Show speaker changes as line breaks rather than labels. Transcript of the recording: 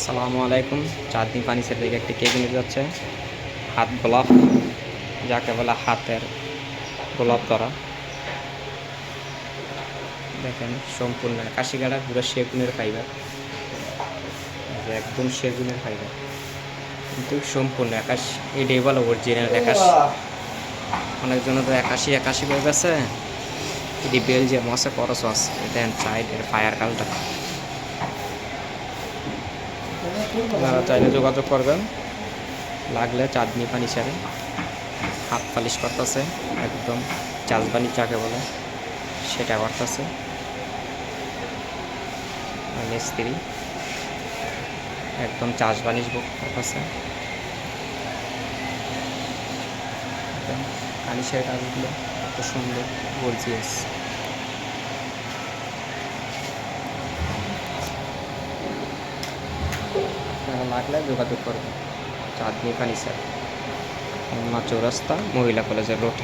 আসসালামু আলাইকুম। চাঁদনি ফার্নিচার থেকে একটি কেক নিয়ে যাচ্ছে। হাত গোলাপ, যাকে বলে হাতের গোলাপ করা। দেখেন, সম্পূর্ণ আকাশি গাড়া পুরো সেগুনের ফাইবার। একদম সেগুনের ফাইবার। কিন্তু সম্পূর্ণ আকাশ এটাই বলো অরিজিনাল আকাশ। অনেকজন তো একাশি একাশি হয়ে গেছে। এটি বেলজিয়াম আছে করস আছে। দেন সাইডের ফায়ার কালটা আপনারা চাইলে যোগাযোগ করবেন। লাগলে চাঁদনি পানি সারে। হাত পালিশ করতেছে, একদম চাষবানি যাকে বলে, সেটা করতেছে। মিস্ত্রি একদম চাষ বানিশ করতেছে। কালিশের কাজগুলো এত সুন্দর, গর্জিয়াস। লাগলে যোগাযোগ করবেন। চাঁদনি ফার্নিচার স্যার চৌরাস্তা মহিলা কলেজের রোড